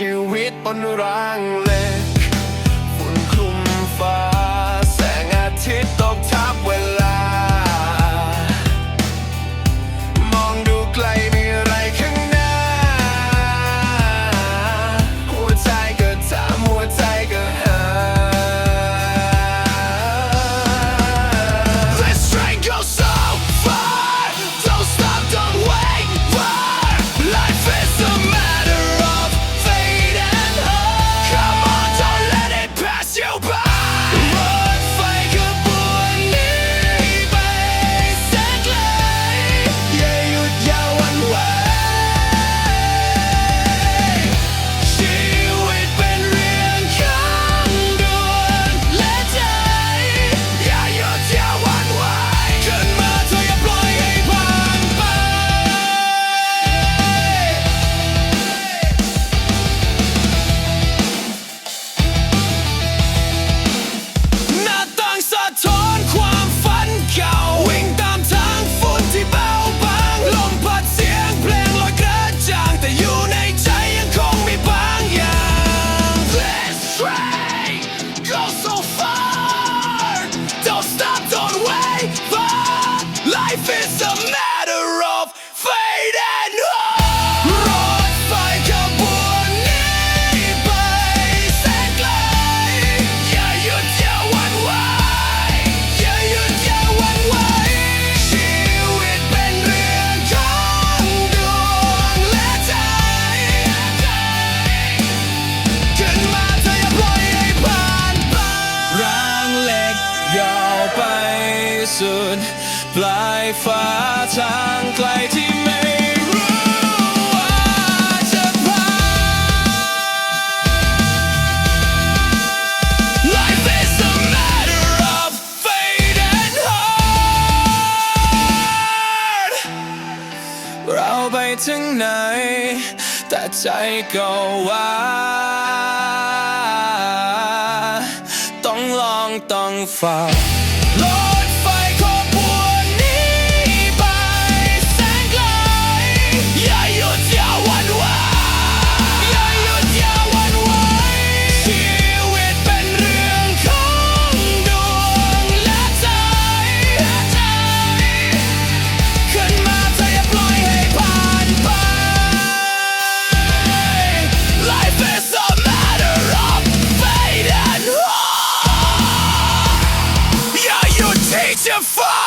ชีวิตบนรางเล สุดปลายฟ้าทางไกลที่ไม่รู้ว่าจะไปเราไปถึงไหน แต่ใจก็ว่าต้องลองต้องฝ่า your fault!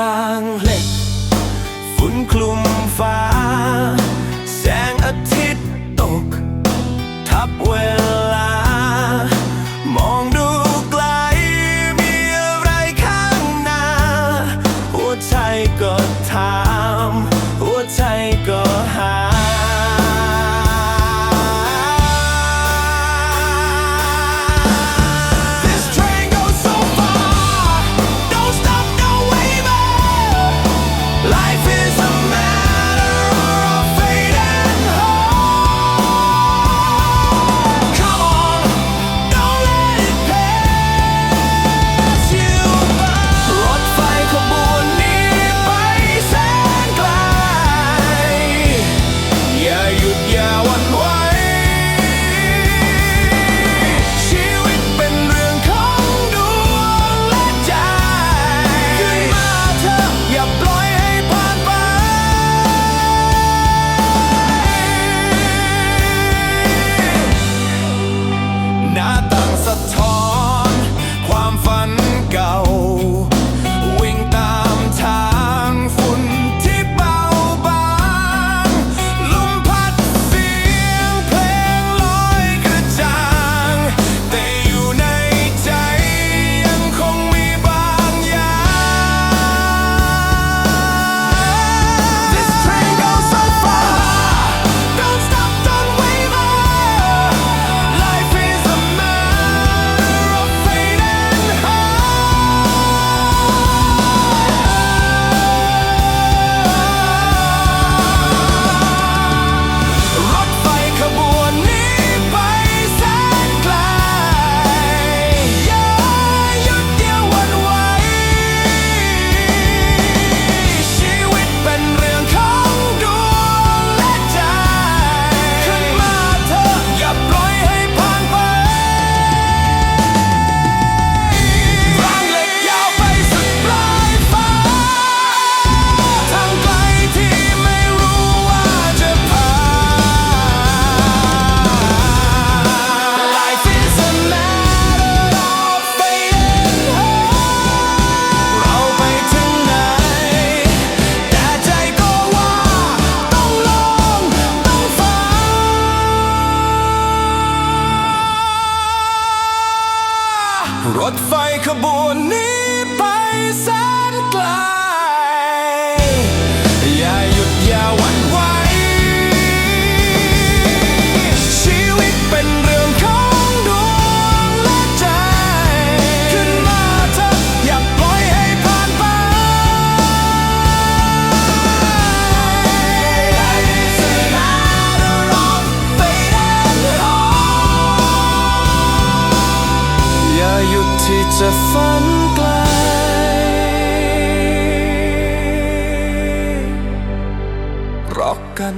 รางเล็ก ฝุ่นคลุมฟ้า แสงอาทิตย์ รถไฟขบวนนี้ไปแสนไกล กัน